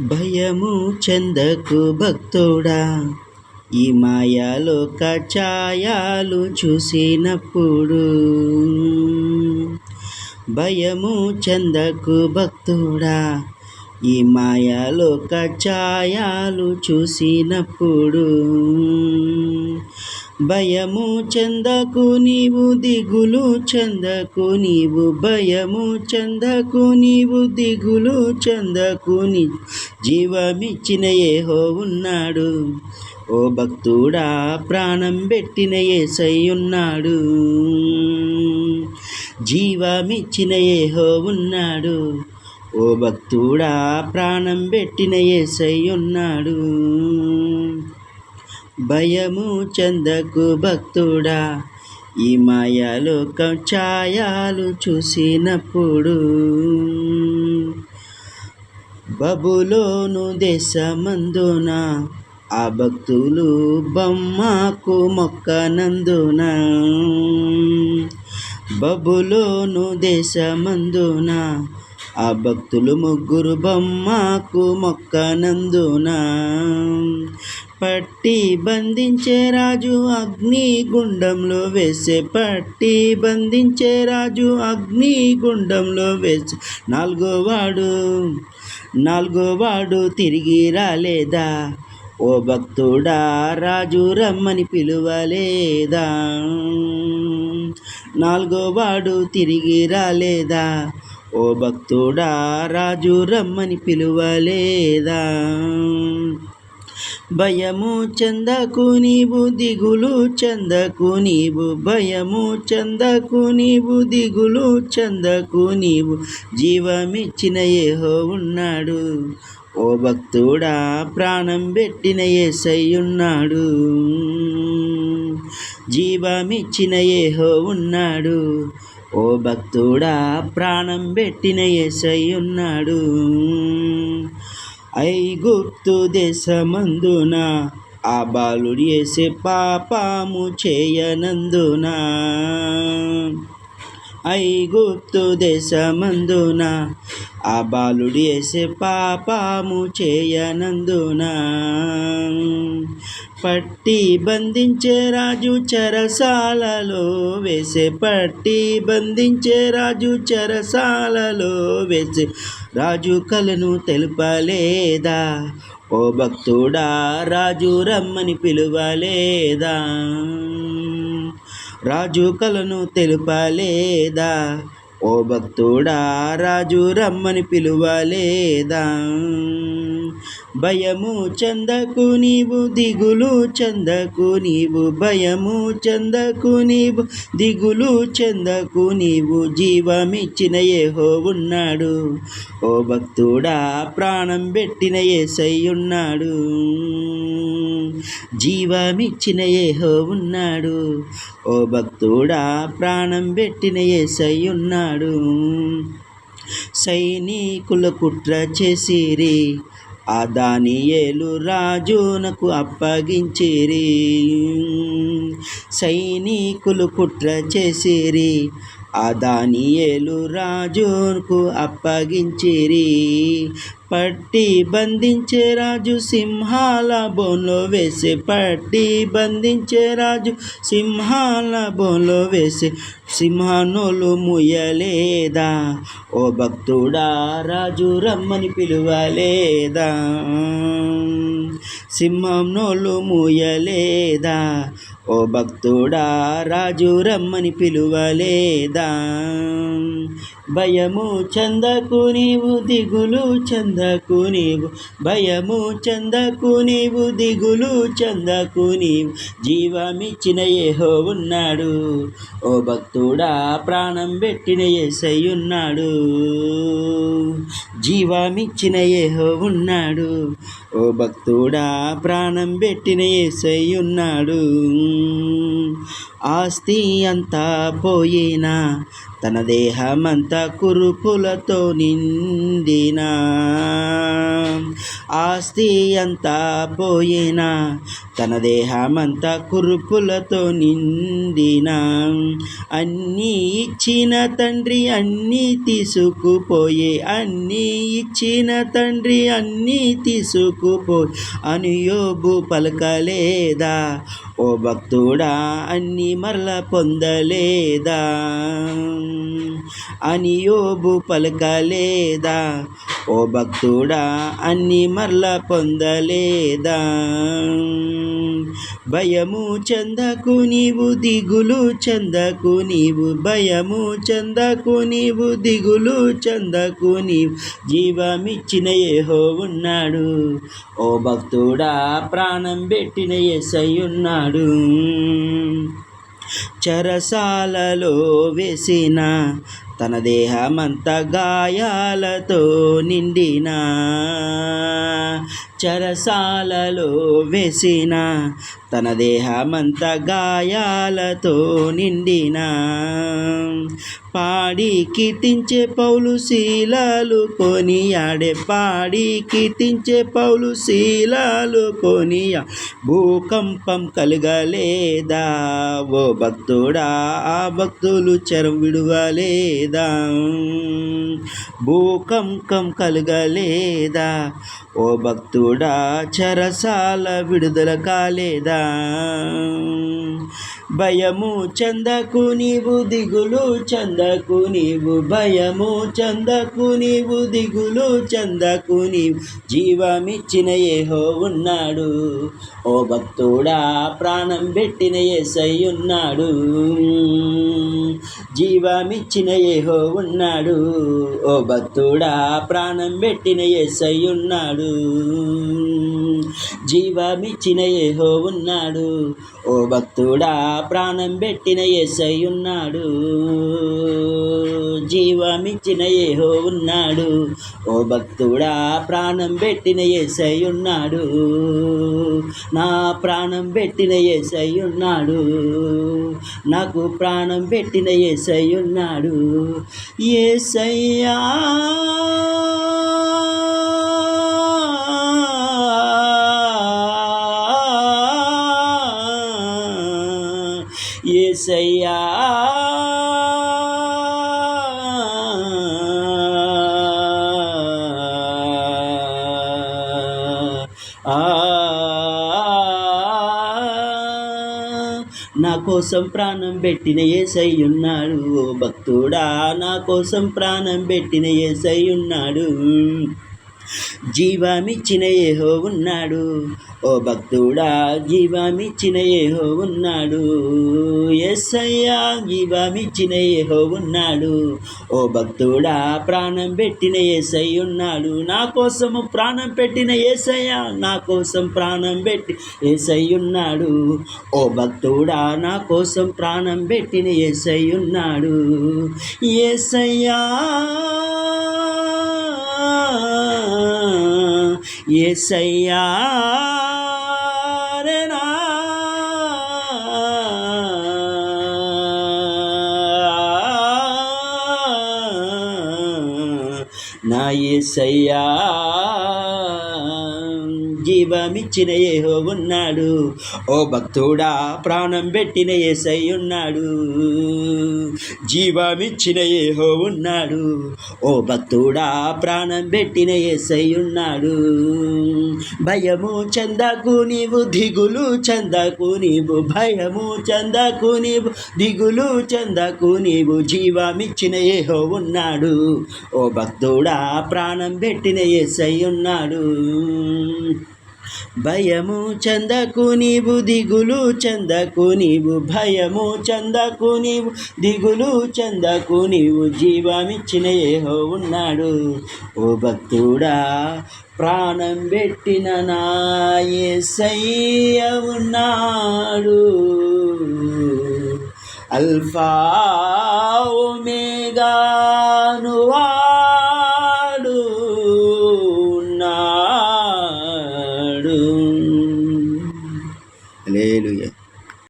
భయము చెందకు భక్తుడా. ఈ మాయాలో కచాయాలు చూసినప్పుడు భయము చెందకు భక్తుడా. ఈ మాయాలో కచాయాలు చూసినప్పుడు భయము చెందకు నీవు దిగులు చెందకు నీవు. భయము చెందకు నీవు దిగులు చెందకు నీ. జీవమిచ్చిన ఏహో ఉన్నాడు. ఓ భక్తుడా ప్రాణం పెట్టిన ఏసై ఉన్నాడు. జీవమిచ్చిన ఏహో ఉన్నాడు. ఓ భక్తుడా ప్రాణం పెట్టిన ఏసై ఉన్నాడు. భయము చందకు భక్తుడా. ఈ మాయాలోకం ఛాయాలు చూసినప్పుడు బబులోను దేశమందున ఆ భక్తులు బొమ్మకు మొక్కనందున. బబులోను దేశమందున ఆ భక్తులు ముగ్గురు బొమ్మకు మొక్కనందున. పట్టి బంధించే రాజు అగ్ని గుండంలో వేసే పట్టి బంధించే రాజు అగ్ని గుండంలో వేసే నాలుగో వాడు నాలుగో వాడు తిరిగి రాలేదా? ఓ భక్తుడా రాజు రమ్మని పిలువలేదా? నాలుగో వాడు తిరిగి రాలేదా? ఓ భక్తుడా రాజు రమ్మని పిలువలేదా? భయము చందకు నీవు దిగులు చందకు నీవు భయము చందకు నీవు దిగులు చందకు నీవు జీవమిచ్చిన ఏహో ఉన్నాడు. ఓ భక్తుడా ప్రాణం పెట్టిన ఏసై ఉన్నాడు. జీవమిచ్చిన ఏహో ఉన్నాడు. ఓ భక్తుడా ప్రాణం పెట్టిన ఏసై ఉన్నాడు. ఐగుప్తు దేశమందున ఆ బాలుడు చేసే పాపము చేయనందున. ఐగుప్తు దేశమందున ఆ బాలుడు వేసే పాపము చేయనందున. పట్టి బంధించే రాజు చెరసాలలో వేసే పట్టి బంధించే రాజు చెరసాలలో వేసే రాజు కలను తెలుపలేదా? ఓ భక్తుడా రాజు రమ్మని పిలువలేదా? రాజు కలను తెలుపలేదా? ఓ భక్తుడా రాజు రమ్మని పిలువలేదా? భయము చందకు నీవు దిగులు చందకు నీవు భయము చందకు నీవు దిగులు చందకు నీవు జీవమిచ్చిన ఏహో ఉన్నాడు. ఓ భక్తుడా ప్రాణం పెట్టిన ఏసై ఉన్నాడు. జీవమిచ్చిన ఏహో ఉన్నాడు. ఓ భక్తుడా ప్రాణం పెట్టిన ఏసై ఉన్నాడు. సైనికుల కుట్ర చేసిరి. ఆ దానియేలు రాజునకు అప్పగించిరి. సైనికులు కుట్ర చేసిరి. ఆ దానియేలు రాజుకు అప్పగించిరి. పట్టి బంధించే రాజు సింహాల బోన్లో వేసే. పట్టి బంధించే రాజు సింహాల బోన్లో వేసే. సింహానోలు ముయ్యలేదా? ఓ భక్తుడా రాజు రమ్మని పిలువలేదా? సింహం నోలు ముయ్యలేదా? ఓ భక్తుడా రాజు రమ్మని పిలువలేదా? భయము చందకు నీవు దిగులు చందకు నీవు. భయము చందకు నీవు దిగులు చందకు నీవు. జీవమిచ్చిన ఏహో ఉన్నాడు. ఓ భక్తుడా ప్రాణం పెట్టిన ఏసై ఉన్నాడు. జీవమిచ్చిన ఏహో ఉన్నాడు ఓ భక్తుడా ప్రాణం పెట్టిన ఏసయ్యున్నాడు ఆస్తి అంతా పోయినా? తన దేహమంతా కురుపులతో నిండినా? ఆస్తి అంతా పోయినా? తన దేహమంతా కురుపులతో నిండినా? అన్నీ ఇచ్చిన తండ్రి అన్నీ తీసుకుపోయే అన్నీ ఇచ్చిన తండ్రి అన్నీ తీసుకుపోయి. అనుయోబు పలకలేదా? ఓ భక్తుడా అన్ని మరల పొందలేదా? అని యోబు పలకలేదా? ఓ భక్తుడా అన్ని మరల పొందలేదా? భయము చందకు నీవు దిగులు చందకు నీవు భయము చందకు నీవు దిగులు చందకు నీవు జీవమిచ్చిన ఏహో ఉన్నాడు. ఓ భక్తుడా ప్రాణం పెట్టిన ఎసై ఉన్నాడు. చరసాలలో వేసిన తన దేహమంత గాయాలతో నిండిన. చరసాలలో వేసిన తన దేహమంత గాయాలతో నిండిన పాడి కీర్తించే పౌలు శీలాలు కొనియాడే పాడి కీర్తించే పౌలు శీలాలు కొనియా. భూకంపం కలగలేదా? ఓ భక్తుడా ఆ భక్తులు చెరం విడువలేదా? భూకంపం కలగలేదా? ఓ భక్తుడా చెరసాల విడుదల కాలేదా? భయము చందకు నీవు దిగులు చందకు నీవు భయము చందకు నీవు దిగులు చందకు నీవు జీవమిచ్చిన ఏహో ఉన్నాడు. ఓ భక్తుడా ప్రాణం పెట్టిన ఏసై ఉన్నాడు. జీవమిచ్చిన ఏహో ఉన్నాడు. ఓ భక్తుడా ప్రాణం పెట్టిన ఏసై ఉన్నాడు. జీవమిచ్చిన ఏహో ఉన్నాడు ఓ భక్తుడా ప్రాణం పెట్టిన ఎస్ఐ ఉన్నాడు. జీవమిచ్చిన ఏహో ఉన్నాడు. ఓ భక్తుడా ప్రాణం పెట్టిన ఎస్ఐ ఉన్నాడు. నా ప్రాణం పెట్టిన ఎస్ఐ ఉన్నాడు. నాకు ప్రాణం పెట్టిన ఎస్ఐ ఉన్నాడు. ఏసయ్యా నా కోసం ప్రాణం పెట్టిన ఏసై ఉన్నాడు. భక్తుడా నా కోసం ప్రాణం పెట్టిన ఏసై ఉన్నాడు. జీవామిచ్చిన ఏహో ఉన్నాడు. ఓ భక్తుడా జీవామిచ్చిన ఏహో ఉన్నాడు. ఎస్సయ్యా జీవామిచ్చిన ఏహో ఉన్నాడు. ఓ భక్తుడా ప్రాణం పెట్టిన ఏసై ఉన్నాడు. నా కోసము ప్రాణం పెట్టిన ఏసయ్యా నా కోసం ప్రాణం పెట్టి ఏసై ఉన్నాడు. ఓ భక్తుడా నా కోసం ప్రాణం పెట్టిన ఏసై ఉన్నాడు. ఏసయ్యా ఏసయ్యా నా ఏసయ్యా. జీవమిచ్చిన ఏహో ఉన్నాడు ఓ భక్తుడా ప్రాణం పెట్టిన ఏసై ఉన్నాడు జీవమిచ్చిన ఏహో ఉన్నాడు ఓ భక్తుడా ప్రాణం పెట్టిన ఏసై ఉన్నాడు భయము చందకు నీవు దిగులు చందకు నీవు భయము చందకు నీవు దిగులు చందకు నీవు జీవమిచ్చిన ఏహో ఉన్నాడు ఓ భక్తుడా ప్రాణం పెట్టిన ఏసై ఉన్నాడు భయము చందకు నీవు దిగులు చందకు నీవు భయము చందకు నీవు దిగులు చందకు నీవు జీవమిచ్చిన ఏహో ఉన్నాడు. ఓ భక్తుడా ప్రాణం పెట్టిన నా ఉన్నాడు. అల్ఫా ఓమే